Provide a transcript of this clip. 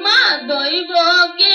মা দৈবকে